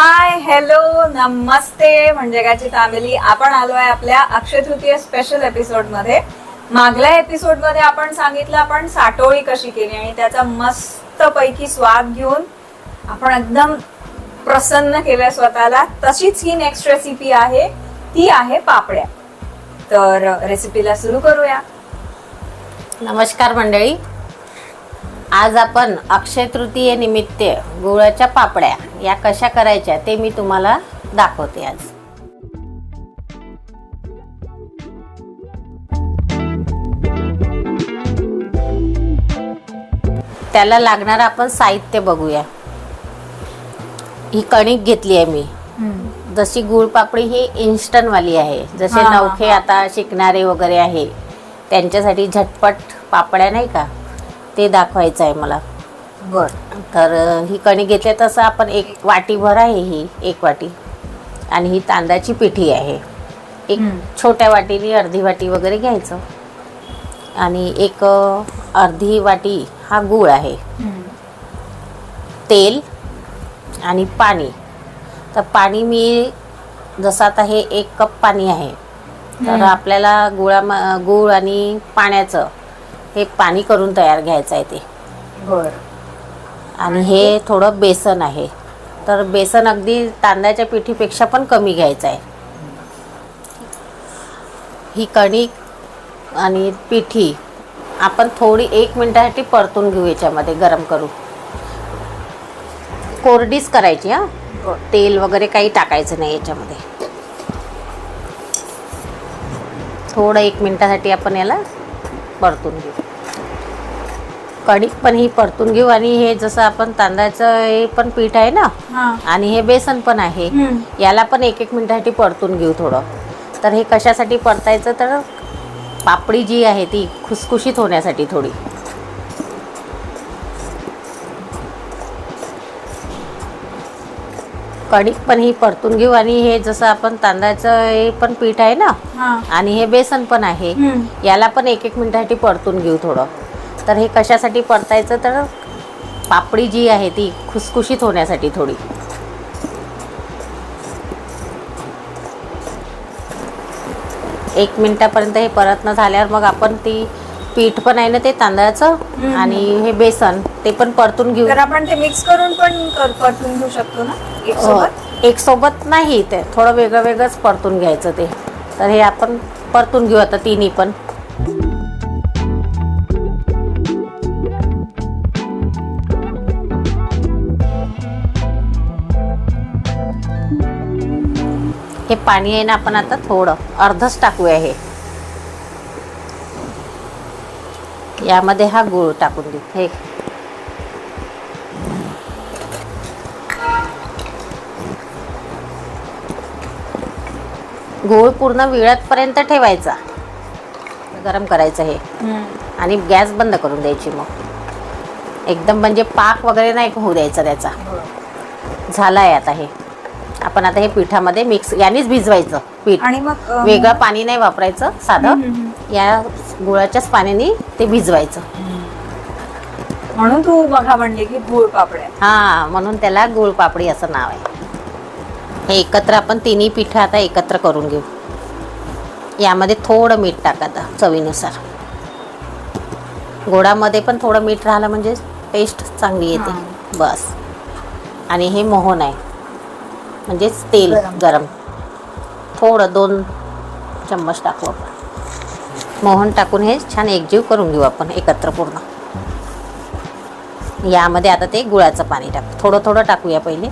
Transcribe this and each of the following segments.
Hi hello नमस्ते. म्हणजे काची family आपण आलोय आपल्या अक्षय तृतीय स्पेशल एपिसोडमध्ये. मागल्या एपिसोडमध्ये आपण सांगितलं आपण साटोळी कशी केली आणि त्याचा मस्त पैकी स्वाद घेऊन आपण एकदम प्रसन्न केलं स्वतःला. तशीच ही नेक्स्ट रेसिपी आहे. ती आहे पापड्या. तर रेसिपीला सुरू करूया. नमस्कार मंडळी. आज आपण अक्षय तृतीये निमित्त गुळाच्या पापड्या या कशा करायच्या ते मी तुम्हाला दाखवते आज. त्याला लागणार आपण साहित्य बघूया. ही कणिक घेतली आहे मी. जशी गुळ पापडी ही इन्स्टंटवाली आहे. जसे नवखे आता शिकणारे वगैरे आहे त्यांच्यासाठी झटपट पापड्या नाही का? ते दाखवायचं आहे मला. बर. तर ही कणी घेतली तसं आपण एक वाटीभर आहे ही एक वाटी. आणि ही तांदळाची पिठी आहे. एक. छोट्या वाटीने अर्धी वाटी वगैरे घ्यायचं. आणि एक अर्धी वाटी हा गूळ आहे. तेल आणि पाणी. तर पाणी मी जसं आता हे एक कप पाणी आहे. तर. आपल्याला गुळा गूळ आणि पाण्याचं हे पाणी करून तयार घ्यायचं आहे ते. बर. आणि हे थोडं बेसन आहे. तर बेसन अगदी तांदळाच्या पिठीपेक्षा पण कमी घ्यायचं आहे. ही कणिक आणि पिठी आपण थोडी एक मिनिटासाठी परतून घेऊ याच्यामध्ये गरम करू कोरडीच करायची हां? तेल वगैरे काही टाकायचं नाही याच्यामध्ये. थोडं एक मिनिटासाठी आपण याला परतून घेऊ. कणिक पण ही परतून घेऊ आणि हे जसं आपण तांदळाचं हे पण पीठ आहे ना? आणि हे बेसन पण आहे. याला पण एक एक मिनिटासाठी परतून घेऊ थोडं. तर हे कशासाठी परतायचं? तर पापडी जी आहे ती खुसखुशीत होण्यासाठी थोडी. कणिक पण ही परतून घेऊ. आणि हे जसं आपण तांदळाचं हे पण पीठ आहे ना? हा. आणि हे बेसन पण आहे. याला पण एक एक मिनिटासाठी परतून घेऊ थोडं. तर हे कशासाठी परतायचं? तर पापडी जी आहे ती खुसखुशीत होण्यासाठी थोडी. एक मिनिटापर्यंत हे परतणं झाल्यावर मग आपण ती पीठ पण आहे ना ते तांदळाचं. आणि हे बेसन ते पण परतून घेऊ. तर आपण ते मिक्स करून पण कर- परतून घेऊ शकतो ना? एक सोबत? अ, एक सोबत नाही ते. थोडं वेगळं वेगळंच परतून घ्यायचं ते. तर हे आपण परतून घेऊ आता तिन्ही पण. हे पाणी आहे ना आपण आता थोडं अर्धच टाकूया हे. यामध्ये हा गूळ टाकून देऊ हे गूळ पूर्ण विळतपर्यंत ठेवायचा. गरम करायचं हे. आणि गॅस बंद करून द्यायची मग. एकदम म्हणजे पाक वगैरे नाही होऊ द्यायचा त्याचा. झाला आहे आता हे. आपण आता हे पिठामध्ये मिक्स यानेच भिजवायचं पीठ. आणि मग वेगळं पाणी नाही वापरायचं साधं. या गुळाच्याच पाण्याने ते भिजवायचं. म्हणून तू बघा म्हणले की गुळ पापड्या हा म्हणून त्याला गुळ पापडी असं नाव आहे. हे एकत्र आपण तिन्ही पिठं आता एकत्र करून घेऊ. यामध्ये थोडं मीठ टाका आता चवीनुसार. गोडामध्ये पण थोडं मीठ राहिलं म्हणजे टेस्ट चांगली येते. बस. आणि हे मोहन आहे. म्हणजेच तेल गरम. गरम. थोडं दोन चम्मच टाकू आपण. मोहन टाकून हे छान एकजीव करून घेऊ आपण एकत्र पूर्ण. यामध्ये आता ते गुळाचं पाणी टाकू थोडं थोडं टाकूया पहिले.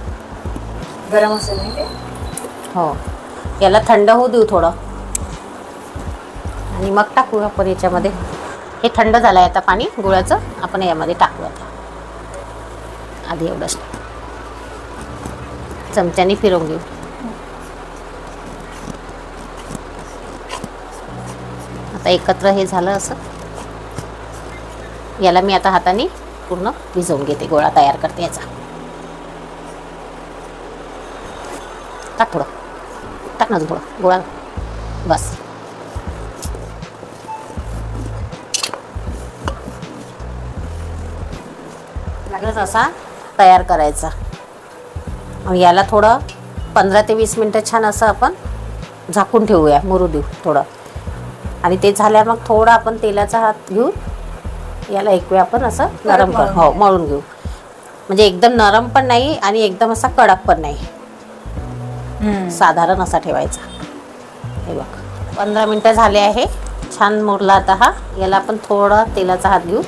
गरम असेल हो. याला थंड होऊ देऊ थोडं. आणि मग टाकू आपण याच्यामध्ये. हे थंड झालं आहे आता पाणी गुळाचं. आपण यामध्ये टाकू आता. आधी एवढंच. चमच्याने फिरवून घेऊ. आता एकत्र हे झालं असं. याला मी आता हाताने पूर्ण भिजवून घेते गोळा तयार करते याचा. टाक थोडं. टाक ना थोडं. गोळा. बस. लागलाच असा तयार करायचा. याला थोडं पंधरा ते वीस मिनटं छान असं आपण झाकून ठेवूया मुरू देऊ थोडं. आणि ते झाल्यावर मग थोडं आपण तेलाचा हात घेऊन याला एक वेळ आपण असं नरम कर हो. मळून घेऊ. म्हणजे एकदम नरम पण नाही आणि एकदम असा कडक पण नाही. साधारण असा ठेवायचा. हे बघ. पंधरा मिनटं झाले आहे. छान मुरला आता हा. याला आपण थोडा तेलाचा हात घेऊ.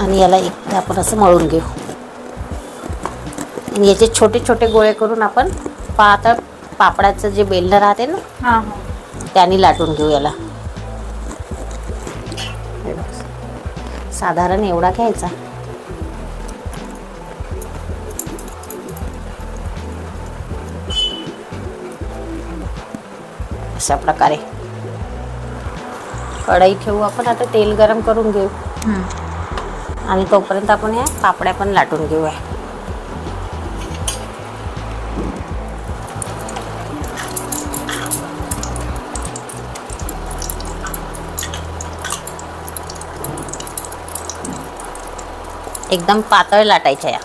आणि याला एकदा आपण असं मळून घेऊ. आणि याचे छोटे छोटे गोळे करून आपण पातळ पापडाचं जे बेलणं राहते ना त्याने लाटून घेऊ याला. साधारण एवढा घ्यायचा. अशा प्रकारे. कढई ठेवू आपण आता तेल गरम करून घेऊ. आणि तोपर्यंत आपण या पापड्या पण लाटून घेऊया. एकदम पातळ लाटायच्या या.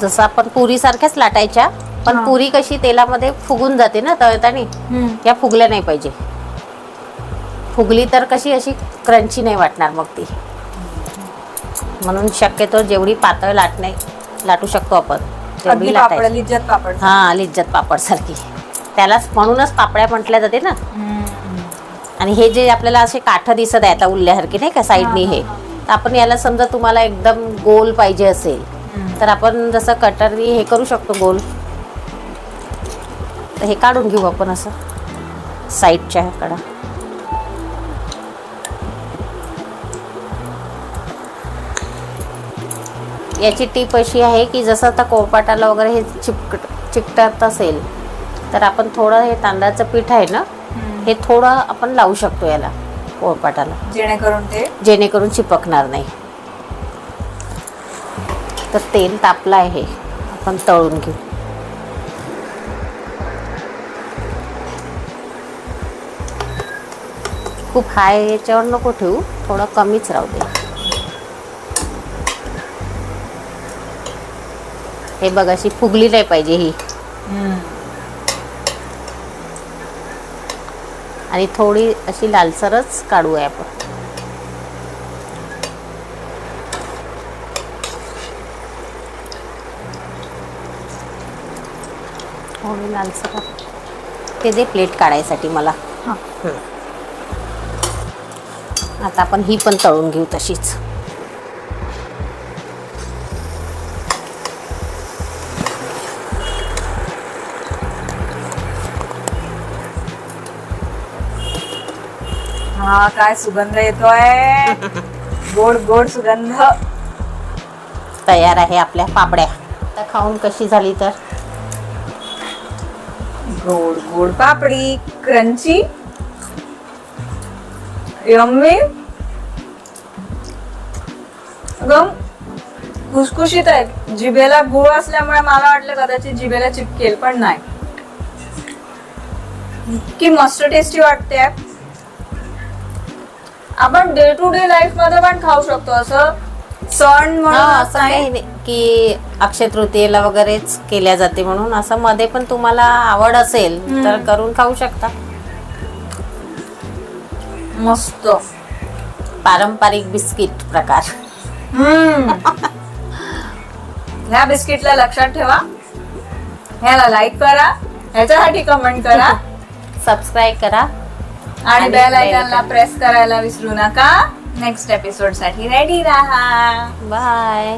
जसं आपण पुरी सारख्याच लाटायच्या पण. पुरी कशी तेलामध्ये फुगून जाते ना तळतानी या फुगल्या नाही पाहिजे. फुगली तर कशी अशी क्रंची नाही वाटणार मग ती. म्हणून शक्यतो जेवढी पातळ लाटणे लाटू शकतो आपण तेवढी लाटायची. लिज्जत पापड. हा लिज्जत पापड सारखी. त्यालाच म्हणूनच पापड्या म्हटल्या जाते ना. आणि हे जे आपल्याला असे काठ दिसत आहे आता उरल्यासारखे नाही का साईडनी हा, तर आपण याला समजा तुम्हाला एकदम गोल पाहिजे असेल तर आपण जसं कटरनी हे करू शकतो गोल. तर हे काढून घेऊ आपण असं साईडच्या कडा याची टीप अशी आहे की जसं आता कोळपाटाला वगैरे हे चिपकट चिकटत असेल तर आपण थोडं हे तांदळाचं पीठ आहे ना हे थोडं आपण लावू शकतो याला पोळपाटाला. जेणेकरून ते जेणेकरून चिपकणार नाही. तर तेल तापलं आहे आपण तळून घेऊ. खूप हाय याच्यावर नको ठेवू थोडं कमीच राहू दे. हे बघ अशी फुगली नाही पाहिजे ही. आणि थोडी अशी लालसरच काढूया आपण. थोडी लालसर. ते दे प्लेट काढायसाठी मला. हा. आता आपण ही पण तळून घेऊ तशीच. हा काय सुगंध येतोय? गोड गोड सुगंध. तयार आहे आपल्या पापड्या. आता खाऊन कशी झाली तर? गोड गोड पापडी क्रंची यम्मी एकदम खुसखुशीत आहेत जिभेला गुळ असल्यामुळे मला वाटलं कदाचित जिभेला चिपकेल पण नाही. इतकी मस्त टेस्टी वाटते. आपण डे टू डे लाईफमध्ये पण खाऊ शकतो असं. सण म्हणून हा, असं असं नाही. काही नाही. की अक्षय तृतीयेला वगैरेच केल्या जाते म्हणून. असं मध्ये पण तुम्हाला आवड असेल. तर करून खाऊ शकता. मस्त. पारंपरिक बिस्किट प्रकार. हम्म. ह्या बिस्किटला लक्षात ठेवा. ह्याला लाईक करा. ह्याच्यासाठी कमेंट करा. सबस्क्राईब करा. आणि बेल आयकॉनला. प्रेस करायला विसरू नका. नेक्स्ट एपिसोडसाठी रेडी राहा. बाय